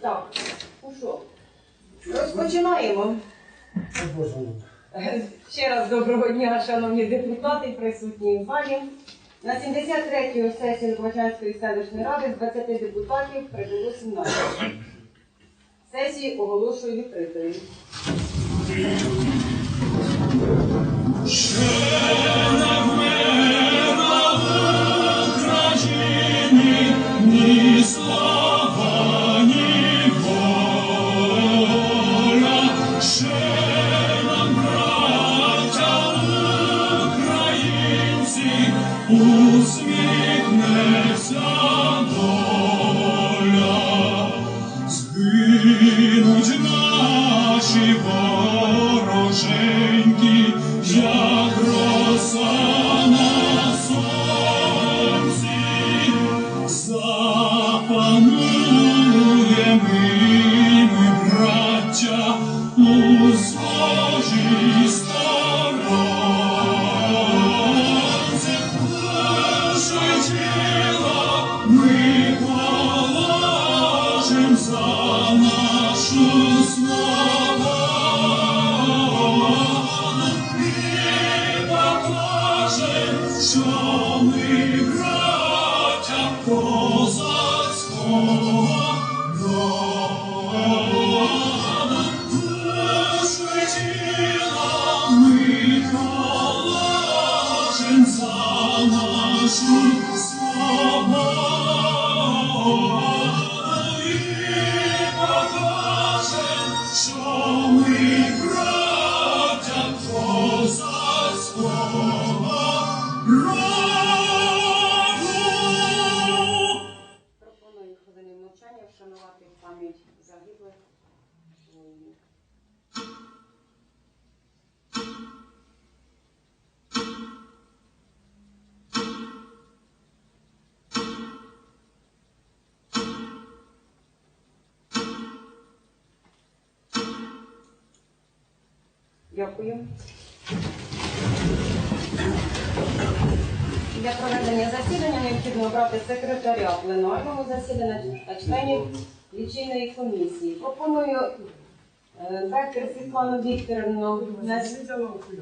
Так, ну що, розпочинаємо. Ще раз доброго дня, шановні депутати, присутні в залі. На 73-ю сесію Лобачанської селищної ради з 20 депутатів прибуло 17. Сесію оголошую відкритою. Ні te vou. Дякую. Для проведення засідання необхідно обрати секретаря пленарного засідання та членів лічильної комісії. Пропоную е, Світлану Вікторівну.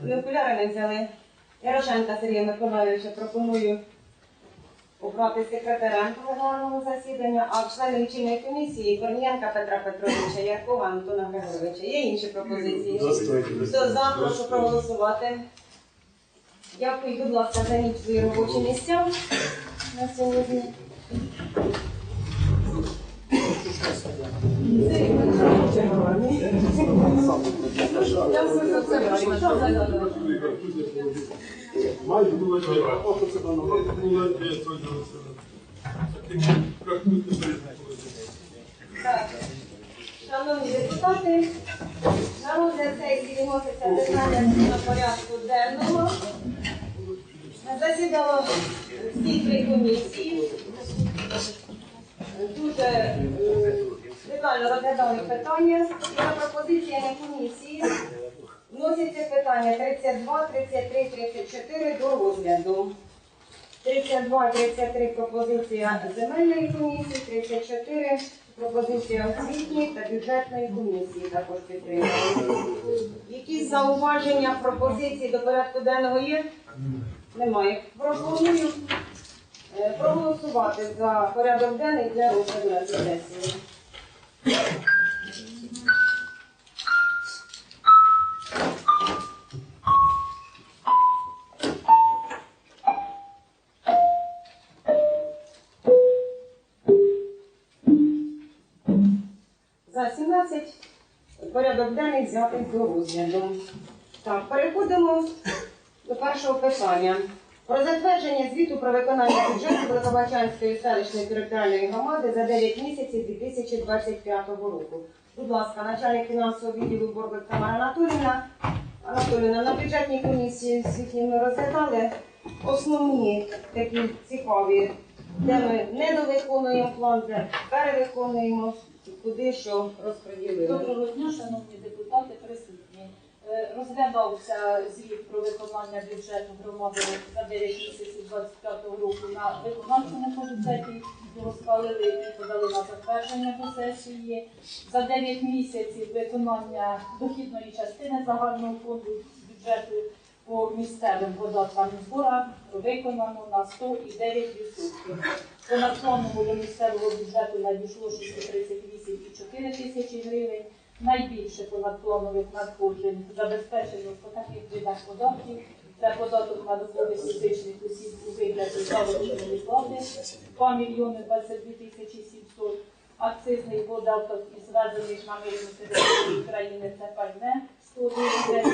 Ви окуляри не взяли. Ярошенка Сергія Миколайовича пропоную обрати секретарем пленарного засідання, а члени лічильної комісії Корнієнка Петра Петровича, Яркова Антона Григоровича. Є інші пропозиції? Хто за, прошу проголосувати. Дякую, будь ласка, займіть свої робочі місця на сьогодні. Я все за це бачу. Шановні депутати, на розгляд сесії виноситься питання на порядку денного. Засідало всі три комісії. Дуже е, детально розглядали питання. І на пропозиціями комісії вносяться питання 32, 33, 34 до розгляду. 32, 33 пропозиція земельної комісії, 34 пропозиція освітньої та бюджетної комісії також підтримали. Якісь зауваження, пропозиції до порядку денного є? Немає. Пропоную е, проголосувати за порядок денний для розгляду на сесії. Взятий до розгляду. Так, переходимо до першого питання. Про затвердження звіту про виконання бюджету Великобачанської селищної територіальної громади за 9 місяців 2025 року. Будь ласка, начальник фінансового відділу Борбик Тамара Анатоліївна. Анатоліївна, на бюджетній комісії звітні ми розглядали основні такі цікаві, де ми недовиконуємо план, де перевиконуємо, куди що розподілили. Доброго дня, шановні депутати, присутні. Е, Розглядався звіт про виконання бюджету громади за 9 місяців 25 року на виконавчому комітеті. Його схвалили і подали на затвердження до сесії. За 9 місяців виконання дохідної частини загального фонду бюджету по місцевим податкам зборам виконано на 109%. По наклонному до місцевого бюджету надійшло 638,4 тисячі гривень. Найбільше понадпланових надходжень забезпечено по таких видах податків. Це податок на доходи фізичних осіб у вигляді заробітної плати 2 мільйони 22 тисячі 700. Акцизний податок із ввезених на мирну територію України це пальне 109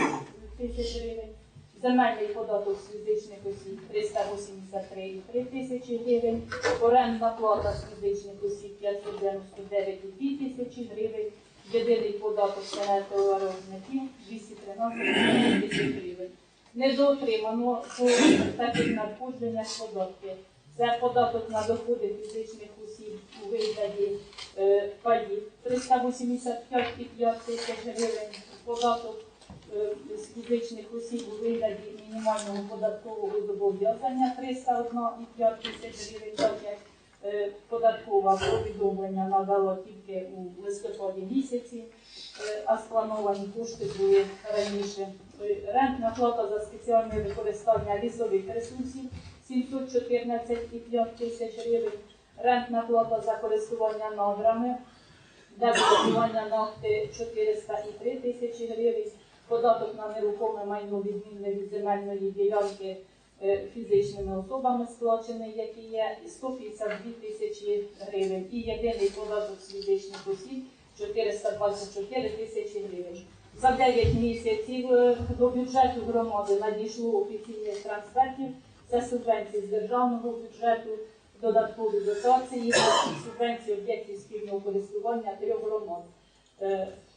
тисяч гривень. Земельний податок з фізичних осіб 383,3 тисячі гривень. Орендна плата з фізичних осіб 599,2 тисячі гривень. Єдиний податок на товаровиробників 213 тисяч гривень. Недоотримано по таких надходженнях податки. Це податок на доходи фізичних осіб у вигляді е, паїв 385,5 тисяч гривень. Податок е, з фізичних осіб у вигляді мінімального податкового зобов'язання 301,5 тисяч гривень. Е, податкове повідомлення надало тільки у листопаді місяці, е, а сплановані кошти були раніше. Е, Рентна плата за спеціальне використання лісових ресурсів 714,5 тисяч гривень. Рентна плата за користування надрами для користування нафти 403 тисячі гривень. Податок на нерухоме майно відмінне від земельної ділянки фізичними особами сплачений, які є, 152 тисячі гривень. І єдиний податок з фізичних осіб 424 тисячі гривень. За 9 місяців е, до бюджету громади надійшло офіційних трансфертів. Це субвенції з державного бюджету, додаткові дотації, субвенції об'єктів спільного користування трьох громад.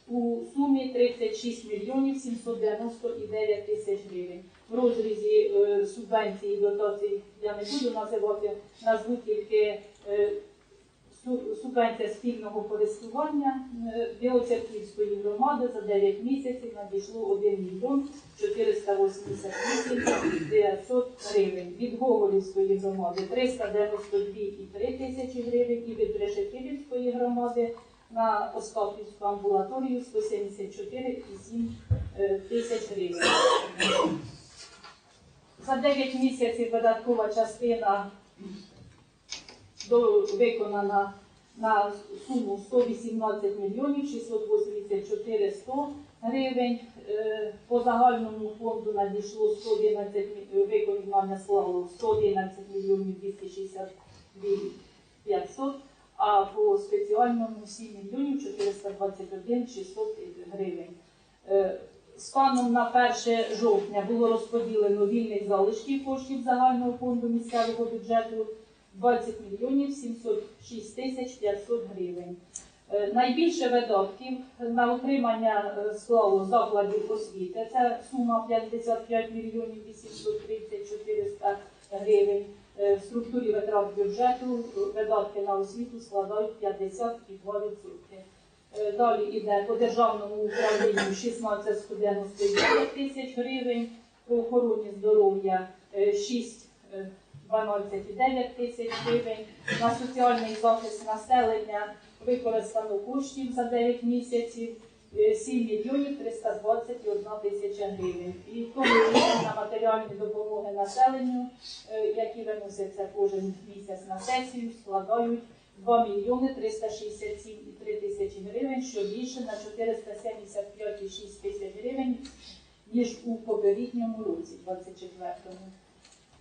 У сумі 36 мільйонів 799 тисяч гривень. В розрізі е, субвенцій і дотацій я не буду називати, назву тільки е, субвенція спільного користування е, Білоцерківської громади за 9 місяців надійшло 1 мільйон 488 900 гривень. Від Гоголівської громади 392,3 тисячі гривень і від Решетилівської громади на Остапівську амбулаторію 174,7 е, тисяч гривень. За 9 місяців видаткова частина виконана на суму 118 мільйонів 684 100 гривень. Е, По загальному фонду надійшло 111 мі- виконання славу 111 мільйонів 262 500, а по спеціальному 7 мільйонів 421 600 гривень. Е, Станом на 1 жовтня було розподілено вільних залишків коштів загального фонду місцевого бюджету 20 мільйонів 706 тисяч 500 гривень. Е, Найбільше видатків на утримання е, склало закладів освіти. Це сума 55 мільйонів 830 400 гривень. Е, В структурі витрат бюджету е, видатки на освіту складають 52%. Е, Далі йде по державному управлінню 16 199 тисяч гривень, по охороні здоров'я е, 6 е, 12,9 тисяч гривень, на соціальний захист населення використано коштів за 9 місяців 7 мільйонів 321 тисяча гривень. І в на матеріальні допомоги населенню, е, які виносяться кожен місяць на сесію, складають 2 мільйони 367,3 тисячі гривень, що більше на 475,6 тисяч гривень, ніж у попередньому році, 24-му.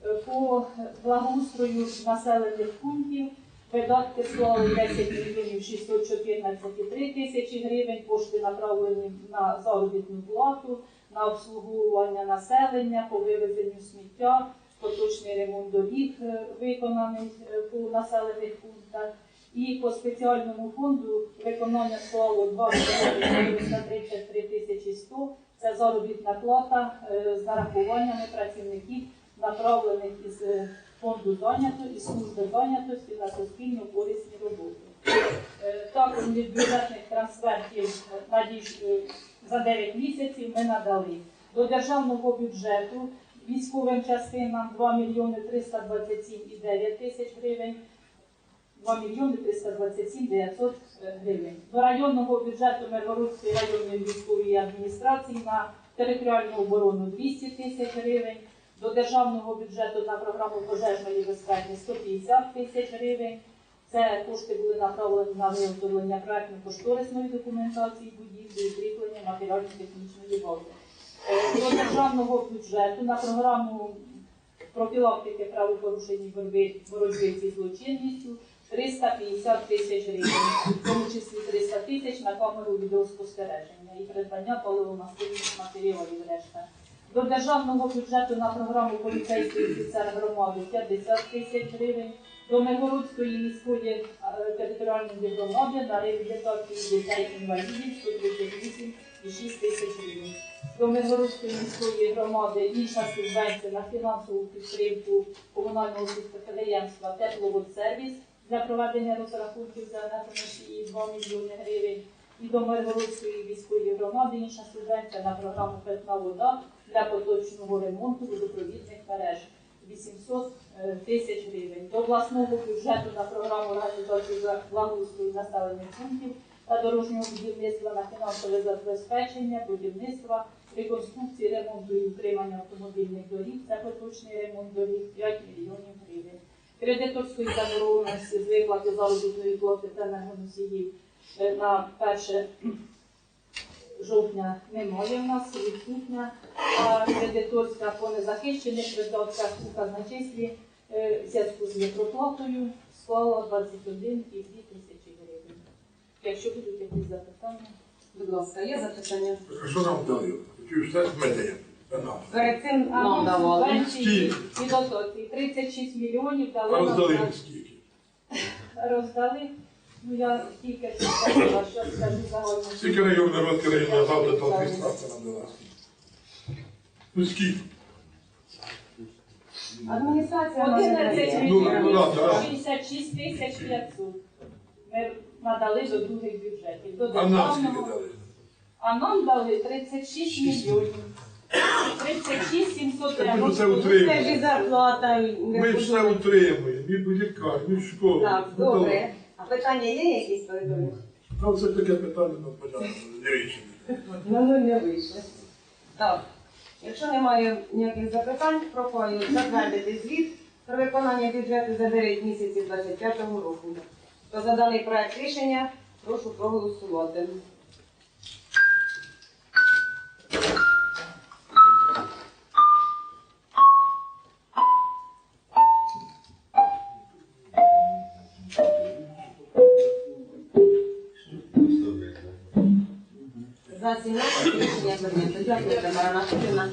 Е, По благоустрою населених пунктів видатки склали 10 мільйонів 614,3 тисячі гривень, кошти направлені на заробітну плату, на обслуговування населення, по вивезенню сміття, поточний ремонт доріг е, виконаний е, по населених пунктах. І по спеціальному фонду виконання склало 2 мільйони 433 тисячі 100. Це заробітна плата е, з нарахуваннями працівників, направлених із е, фонду зайнято і служби зайнятості на суспільну корисні роботи. Е, Також від бюджетних трансфертів е, е, за 9 місяців ми надали до державного бюджету військовим частинам 2 мільйони 327,9 тисяч гривень, 2 мільйони 327 900 гривень. До районного бюджету Миргородської районної військової адміністрації на територіальну оборону 200 тисяч гривень, до державного бюджету на програму пожежної безпеки 150 тисяч гривень. Це кошти були направлені на виготовлення проектно-кошторисної документації будівлі і кріплення матеріально-технічної бази. Е, До державного бюджету на програму профілактики правопорушень боротьби, боротьби зі злочинністю 350 тисяч гривень, в тому числі 300 тисяч на камеру відеоспостереження і придбання паливомастильних матеріалів решта. До державного бюджету на програму поліцейський офіцер громади 50 тисяч гривень, до Миргородської міської е, територіальної громади на реабілітацію дітей інвалідів 138,6 тисяч гривень. До Миргородської міської громади інша субвенція на фінансову підтримку комунального підприємства Тепловодсервіс для проведення розрахунків за енергоносії 2 мільйони гривень. І до Миргородської міської громади інша субвенція на програму Питна вода для поточного ремонту водопровідних мереж 800 е, тисяч гривень. До обласного бюджету на програму організації благоустрою населених пунктів та дорожнього будівництва на фінансове забезпечення, будівництва, реконструкції, ремонту і утримання автомобільних доріг, це поточний ремонт доріг 5 мільйонів гривень. Кредиторської заборгованості з виплати заробітної плати та енергоносіїв е, на 1 жовтня немає в нас, відсутня, а кредиторська по незахищених видатках у казначействі е, в зв'язку з непроплатою склала 21,2 тисячі гривень. Якщо будуть якісь запитання. Будь ласка, є запитання? Що нам дали? Чи все з мене? Перед цим нам нам давали. і дотації 36 мільйонів дали роздали скільки? роздали. Ну я тільки що сказала, що скажу загально. Скільки район народний район надав до того адміністрація нам дала? Ну скільки? Адміністрація може 11 дати. Ну, ну, мільйонів ладно, ладно. 66 тисяч 500. Ми надали до других бюджетів. До А нам скільки державного. дали? А нам дали 36 мільйонів. 36 700 Так ми це Це ж і зарплата. і не Ми ж це утримуємо. І в лікарню, і в школу. Так, Ну, добре. А питання є якісь передові? Там це таке питання, ну, понятно, не рішення. Ну, ну не вийшло. Так. Якщо немає ніяких запитань, пропоную затвердити звіт про виконання бюджету за 9 місяців 2025 року. То за даний проект рішення прошу проголосувати. Прийнято. Дякую, Тамара Анатоліївна.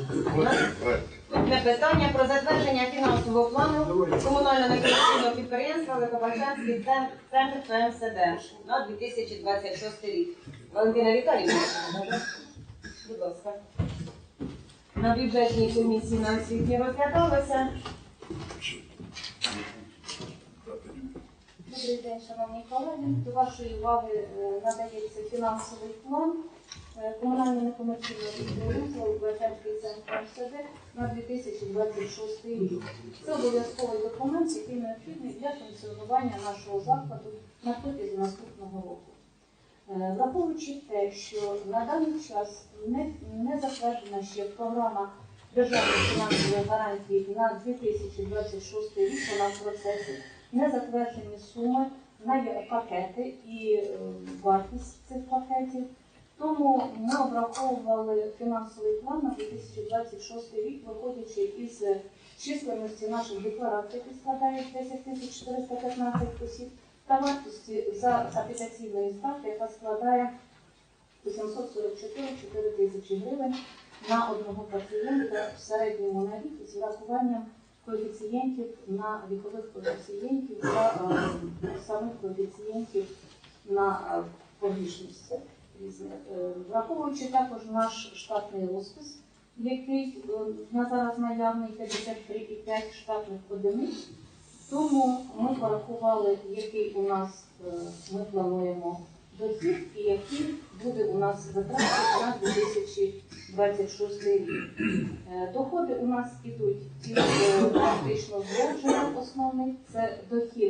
Наступне питання про затвердження фінансового плану комунального некомерційного підприємства Великобачанський центр ПМСД на 2026 рік. Валентина Віталіївна, будь ласка. На бюджетній комісії на освіті розглядалося. Добрий день, шановні колеги. До вашої уваги е, надається фінансовий план комунального некомерційного підприємства Лубачанський центр МСД на 2026 рік. Це обов'язковий документ, який необхідний для функціонування нашого закладу на протязі наступного року. Е, Враховуючи те, що на даний час не, не затверджена ще програма державної фінансової гарантії на 2026 рік, вона в процесі, не затверджені суми на пакети і е, вартість цих пакетів. Тому ми обраховували фінансовий план на 2026 рік, виходячи із численності наших декларацій, які складають 10 тисяч 415 осіб, та вартості за апеляційної ставки, яка складає 844 4 тисячі гривень на одного пацієнта в середньому на рік з врахуванням коефіцієнтів на вікових коефіцієнтів та е, самих коефіцієнтів на е. Е, Враховуючи також наш штатний розпис, який е, на зараз наявний 53,5 штатних одиниць, Тому ми порахували, який у нас е, ми плануємо дохід і який буде у нас витрати на 2026 рік. Е, Доходи у нас ідуть е, двох джерел основних. Це дохід е, е,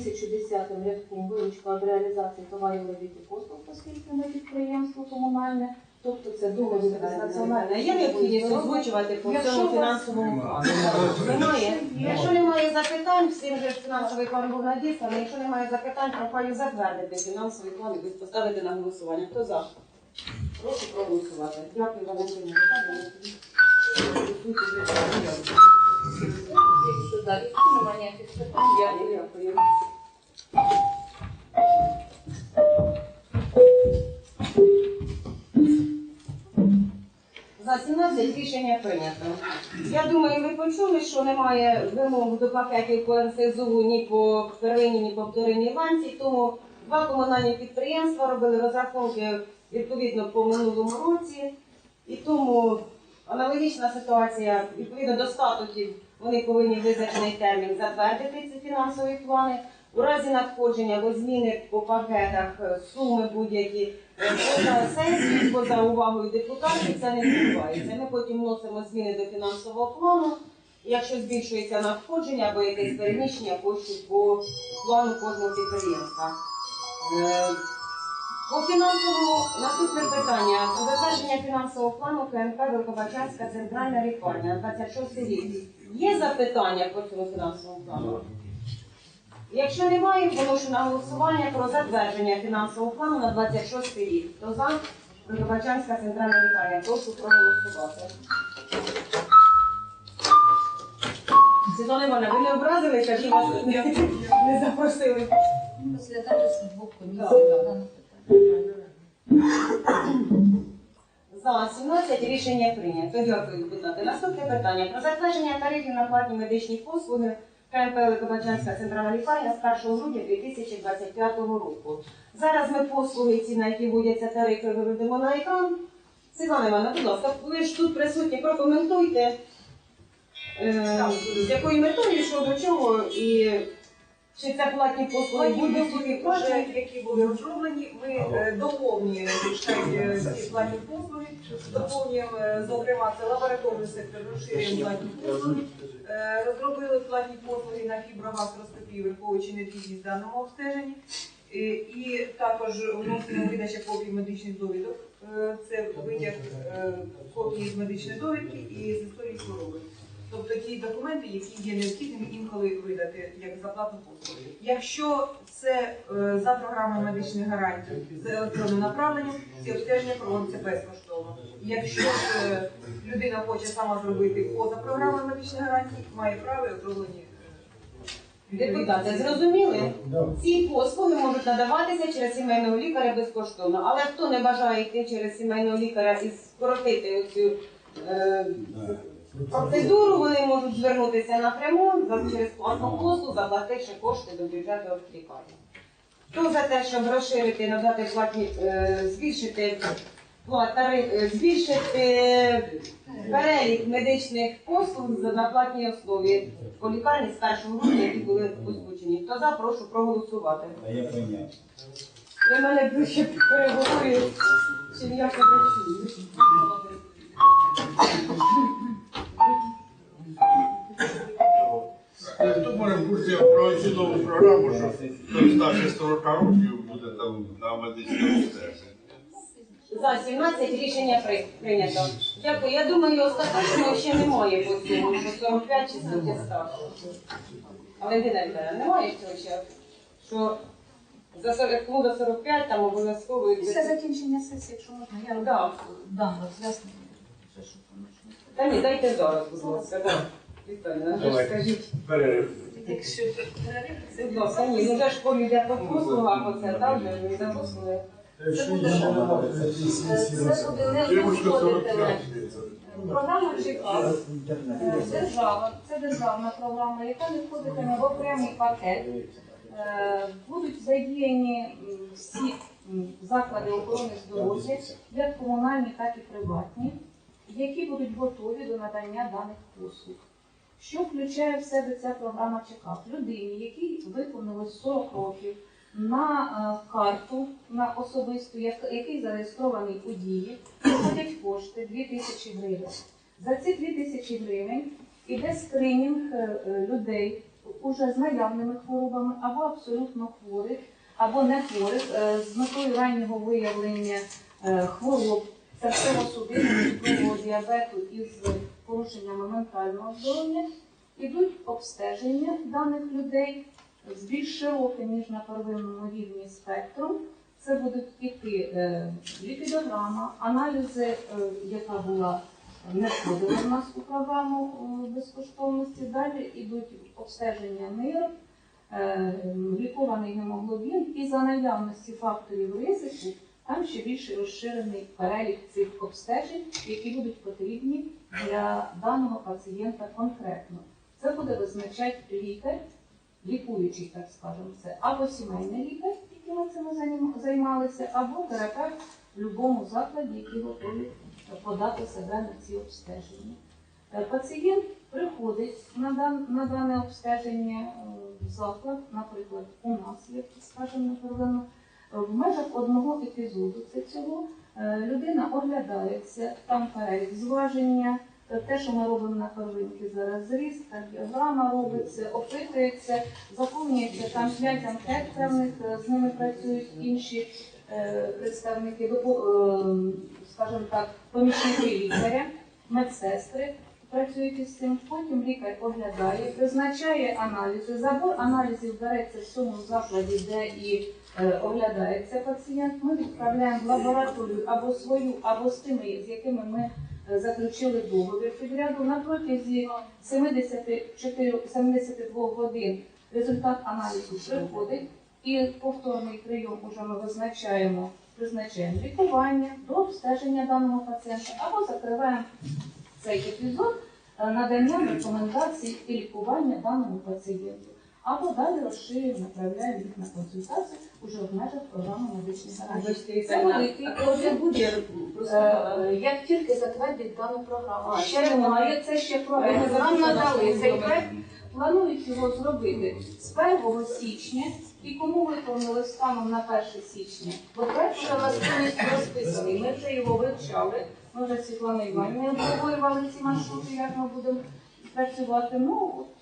1010 рядком виручка від реалізації товарів робіт і послуг, оскільки ми підприємство комунальне, тобто це договір з національною. Є необхідність озвучувати по всьому фінансовому плану? Немає. Якщо немає запитань, всім же фінансовий план був надісланий. Якщо немає запитань, пропоную затвердити фінансовий план і поставити на голосування. Хто за? Прошу проголосувати. Дякую, Валентина. За 17 рішення прийнято. Я думаю, ви почули, що немає вимог до пакетів по НСЗУ ні по первинній, ні по вторинній ланці, тому два комунальні підприємства робили розрахунки відповідно по минулому році. І тому аналогічна ситуація, відповідно до статутів, вони повинні визначений термін затвердити ці фінансові плани. У разі надходження або зміни по пакетах е, суми будь-які е, поза сесією, поза увагою депутатів, це не відбувається. Ми потім вносимо зміни до фінансового плану. Якщо збільшується надходження або якесь переміщення коштів по плану кожного підприємства. Е, по фінансовому наступне питання. Затвердження фінансового плану КНП Великобачанська центральна лікарня на 26 рік. Є запитання по цьому фінансовому плану? Якщо немає, виношу на голосування про затвердження фінансового плану на 26 рік. Хто за? Великобачанська центральна лікарня. Прошу проголосувати. Світлана Івановна, ви не образилися, що вас не, не запросили? Розглядати з двох комісій Так. дане питання. За 17 рішення прийнято. Дякую, депутати. Наступне питання про затвердження тарифів на платні медичні послуги КМП Великобачанська центральна лікарня з 1 грудня 2025 року. Зараз ми послуги, ці, на які вводяться тарифи, виведемо на екран. Світлана Івановна, будь ласка, ви ж тут присутні, прокоментуйте, е, з якою метою, що до чого, і чи це платні послуги послуги, вже, які були розроблені, ми е, доповнюємо читайте, ці платні послуги, доповнюємо, е, зокрема, це лабораторний сектор, розширюємо платні послуги, Е, розробили платні послуги на фіброгастроскопію, враховуючи необхідність в даному обстеженні. Е, І також вносимо видача копій медичних довідок. Е, Це витяг е, копії з медичної довідки і з історії хвороби. Тобто ті документи, які є необхідними інколи видати як за платну послугу. Якщо це е, за програмою медичних гарантій з електронним направленням, ці обстеження проводяться безкоштовно. Якщо ж е, людина хоче сама зробити поза програмою медичних гарантій, має право і отроблені. Депутати, зрозуміли? Ці послуги можуть надаватися через сімейного лікаря безкоштовно. Але хто не бажає йти через сімейного лікаря і скоротити цю е, процедуру, вони можуть звернутися напряму за- через платну послугу, заплативши кошти до бюджету лікарні. Хто за те, щоб розширити, надати платні, е, збільшити тариф, е, збільшити перелік медичних послуг за- на платній основі по лікарні з 1 грудня, які були озвучені. Хто за, прошу проголосувати. А я прийняв. Ви мене ближче переговорюєте, чим я себе чую. Хто може курсі про цю програму, що хто старше 40 років буде там на медичному обстеженні? За 17 рішення при- прийнято. Дякую. Я думаю, остаточно ще немає по цьому, що 45 чи скільки старше. Валентина Віталіївна, немає цього ще? Що за 40, кому до 45 там обов'язково Після закінчення сесії, якщо можна, я Да. дам роз'яснення. Та ні, дайте зараз, будь ласка. да. Скажіть. Перерив. Якщо перерив, це Будь ласка, ні, ну вже ж полі по послугах, оце, так, не за послуги. Це буде не входити Програма чекає. Е, держава. Це державна програма, яка не входитиме в окремий пакет. Е, Будуть задіяні всі заклади охорони здоров'я, як комунальні, так і приватні, які будуть готові до надання даних послуг. Що включає в себе ця програма чекап? Людині, якій виповнилось 40 років, на е, карту на особисту, який зареєстрований у дії, приходять кошти 2000 гривень. За ці 2000 гривень іде скринінг е, е, людей уже з наявними хворобами або абсолютно хворих, або не хворих з метою раннього виявлення хвороб серцево-судинного діабету із порушеннями ментального здоров'я. Ідуть обстеження даних людей з більш широким, ніж на первинному рівні спектром. Це будуть іти е, ліпідограма, аналізи, е, яка була не входила в нас у програму е, безкоштовності. Далі йдуть обстеження нирок, е, лікований гемоглобін і за наявності факторів ризику там ще більше розширений перелік цих обстежень, які будуть потрібні для даного пацієнта конкретно. Це буде визначати лікар, лікуючий, так скажемо, це або сімейний лікар, яким ми цим займалися, або терапевт в будь-якому закладі, який готовий подати себе на ці обстеження. Е, Пацієнт приходить на, дан, на дане обстеження е, в заклад, наприклад, у нас, як скажемо, Е, в межах одного епізоду це цього е, людина оглядається, там перелік зваження, е, те, що ми робимо на первинці зараз зріст, кардіограма робиться, опитується, заповнюється там 5 анкет певних, е, з ними працюють інші е, представники, е, скажімо так, помічники лікаря, медсестри працюють із цим. Потім лікар оглядає, призначає аналізи. Забор аналізів береться в цьому закладі, де і е, оглядається пацієнт. Ми відправляємо в лабораторію або свою, або з тими, з якими ми е, заключили договір підряду на протязі 74 72 годин. Результат аналізу приходить і повторний прийом уже ми визначаємо, призначаємо лікування до обстеження даного пацієнта або закриваємо цей епізод е, наданням рекомендацій і лікування даному пацієнту. Або далі розширюємо, направляємо їх на консультацію уже в межах програми медичних гарантій. Це великий буде Е, Як тільки затвердять дану програму, ще немає, це ще проект. Нам надали цей проект, планують його зробити з 1 січня. І кому виповнили станом на 1 січня? Бо проект вже у нас повністю розписаний. Ми вже його вивчали. Ми вже Світлана Іванівна обговорювали ці маршрути, як ми будемо працювати. Ну, от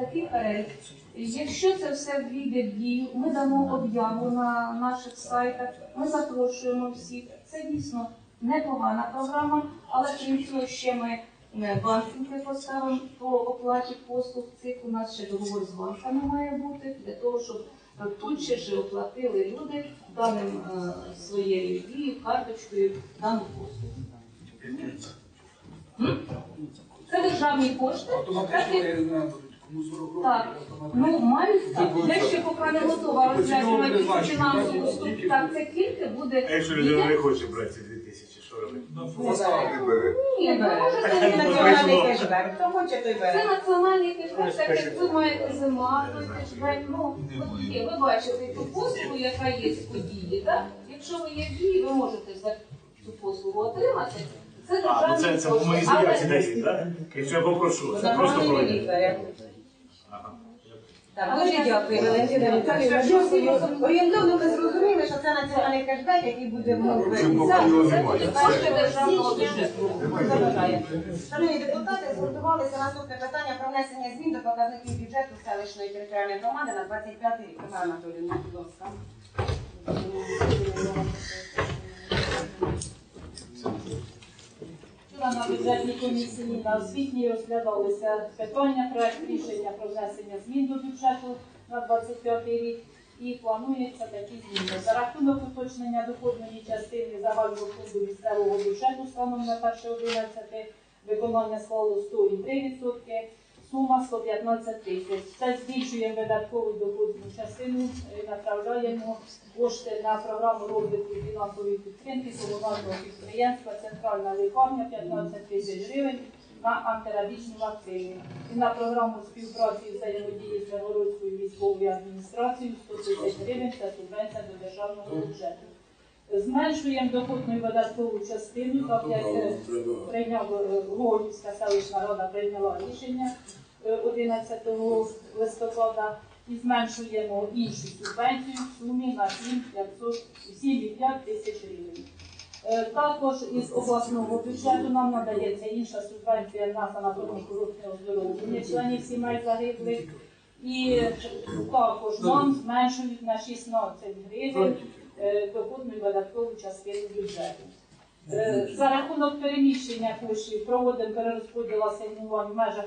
такий перелік. Якщо це все ввійде в дію, ми дамо об'яву на наших сайтах, ми запрошуємо всіх. Це дійсно непогана програма, але крім цього ще ми е, банкінги поставимо по оплаті послуг цих. У нас ще договор з банками має бути для того, щоб е, тут ще ж оплатили люди даним е, своєю дією, карточкою дану послугу. Це державні кошти. Так, ну мають так. Я ще поки не готова розглянути фінансову структуру. Так, це тільки буде. А якщо людина не хоче брати ці 2000, що робити? Ні, ви можете Це не національний кешбек. Хто хоче, той Це національний кешбек, так як ви маєте зима, той кешбек. Ну, от є, ви бачите ту послугу, яка є у дії, так? Якщо ви є в дії, ви можете за цю послугу отримати. Це А, ну це, державний це Але- дають, так? Якщо я попрошу, це просто Нормальний пройде. лікаря. Ага. Так, дуже дякую, Валентина Віталіївна. Дякую. Орієнтовно ми зрозуміли, що це національний кешбек, який буде в Це це кошти державного бюджету. Шановні депутати, зготувалися наступне питання про внесення змін до показників бюджету селищної територіальної громади на 25 рік. Тамара Анатоліївна, будь ласка. Вчора на бюджетній комісії на освітній розглядалися питання проект рішення про внесення змін до бюджету на 25 рік. І планується такі зміни. За рахунок уточнення доходної частини загального фонду місцевого бюджету станом на 1.11 виконання склало 103%, сума 115 тисяч. Це збільшує видаткову доходну частину, е, направляємо кошти на програму розвитку фінансової підтримки комунального підприємства Центральна лікарня 15 тисяч гривень на антирабічні вакцини. І на програму співпраці і взаємодії з Загородською військовою адміністрацією 100 тисяч гривень це субвенція до державного бюджету. Зменшуємо доходну і видаткову частину, так як е, прийняв е, селищна рада прийняла рішення е, 11 листопада і зменшуємо іншу субвенцію в сумі на 7,5 тисяч гривень. Е, Також із обласного бюджету нам надається інша субвенція на санаторно-курортне оздоровлення членів сімей загиблих. І також нам зменшують на 16 гривень е, доходну і видаткову частину бюджету. Е, За рахунок переміщення коштів проводимо перерозподіл асигнувань в межах